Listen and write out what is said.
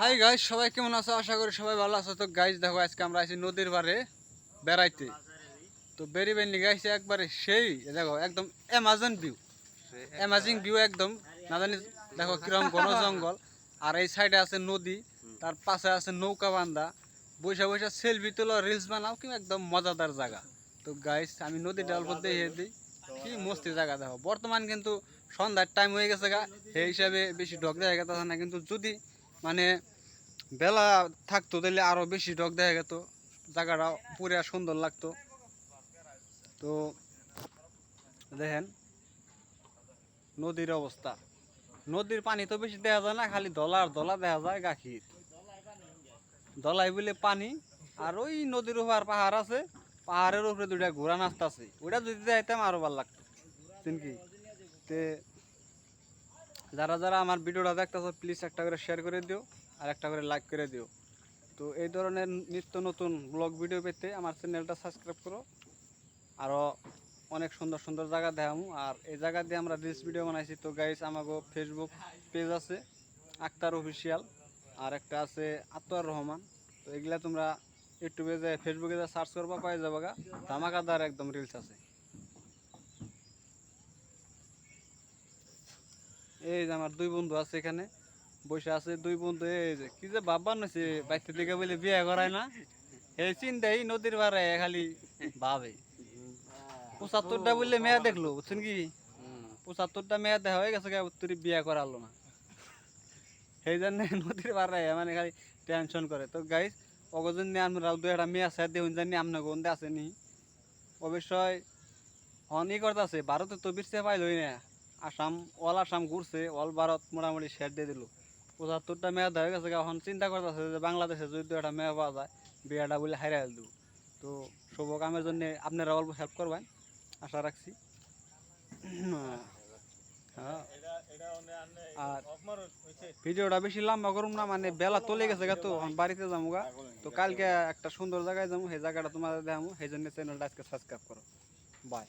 Hi guys সবাই কেমন আছো? আশা করি সবাই ভালো আছো। তো গাইজ দেখো, আজকে আমরা আছি নদীর পাড়ে বেড়াইতে। তো বেরি বেরি গাইছে একবারে সেই দেখো, একদম অ্যামাজন ভিউ অ্যামাজিং ভিউ একদম। না জানি, দেখো, কিরম ঘন জঙ্গল। আর এই সাইডে আছে নদী, তার পাশে আছে নৌকা বান্ধা বৈশা বৈশা সেলফি তোলো রিলস বানাও, কি একদম মজাদার জায়গা। তো গাইস আমি নদীটা অল্প দিয়ে দিই। কি মস্তি জায়গা, দেখো। বর্তমান কিন্তু সন্ধ্যার টাইম হয়ে গেছে গা। সেই হিসাবে বেশি ডগ দেখা গেছে না। কিন্তু যদি মানে বেলা থাকতো তাহলে আরও বেশি ডগ দেখা যেত জায়গাটা পুরা সুন্দর লাগতো। তো দেখেন, নদীর অবস্থা। নদীর পানি তো বেশি দেখা যায় না, খালি দলা আর দলা দেখা যায় গাখির। দলাই বলে পানি, আর ওই নদীর উপর পাহাড় আছে, পাহাড়ের উপরে দুইটা ঘোড়া নাস্তা আছে ওইটা যদি যাইতাম আরও ভালো লাগতো। বুঝছেন কি তে যারা যারা আমার ভিডিওটা দেখতেছো প্লিজ একটা করে শেয়ার করে দিও আর একটা করে লাইক করে দিও। তো এই ধরনের নিত্য নতুন ব্লগ ভিডিও পেতে আমার চ্যানেলটা সাবস্ক্রাইব করো। আরও অনেক সুন্দর সুন্দর জায়গা দেখামু। আর এই জায়গা দিয়ে আমরা রিলস ভিডিও বানাইছি। তো গাইস আমাকে ফেসবুক পেজ আছে, আক্তার অফিসিয়াল আর একটা আছে আতোয়ার রহমান। তো এগুলা তোমরা ইউটিউবে যে ফেসবুকে যে সার্চ করবা পাই যাবা গা ধামাকাদার একদম রিলস আছে। এই যে আমার দুই বন্ধু আছে এখানে, বসে আছে। দুই বন্ধু, এই যে, কি যে বাবা নছে বাইতে দিকে বলে বিয়ে করায় না। এই চিন্তাই নদীর পাড়ে খালি ভাবে পঁচাত্তরটা বললে মেয়া দেখল, বুঝছেন কি? পঁচাত্তরটা মেয়া দেখা হয়ে গেছে উত্তরে বিয়ে করালো না। সেই জন্য নদীর পাড়ে মানে খালি টেনশন করে। তো গাইস অগজন নিয়ে আমরা দু একটা মেয়ে আছে দেখুন জানি আপনার গন্ধে আছে নি। অবশ্যই, হন ই করতে আছে ভারতে তো বিরছে পাইলই না। আসাম, অল আসাম ঘুরছে, অল ভারত মোটামুটি শেয়ার দিয়ে দিল। পঁচাত্তরটা মেয়া হয়ে গেছে এখন চিন্তা করতেছে যে বাংলাদেশে যদি একটা মেয়া পাওয়া যায়, বিয়েটা বলে হারিয়ে দেবো তো শুভ কামের জন্য আপনারা অল্প হেল্প করবেন, আশা রাখছি। হ্যাঁ। আর ভিডিওটা বেশি লম্বা করুম না মানে বেলা চলে গেছে গা তো বাড়িতে যাব গা। তো কালকে একটা সুন্দর জায়গায় যাব, সেই জায়গাটা তোমাদের দেখাবো, সেই জন্য চ্যানেলটা আজকে সাবস্ক্রাইব করো। বাই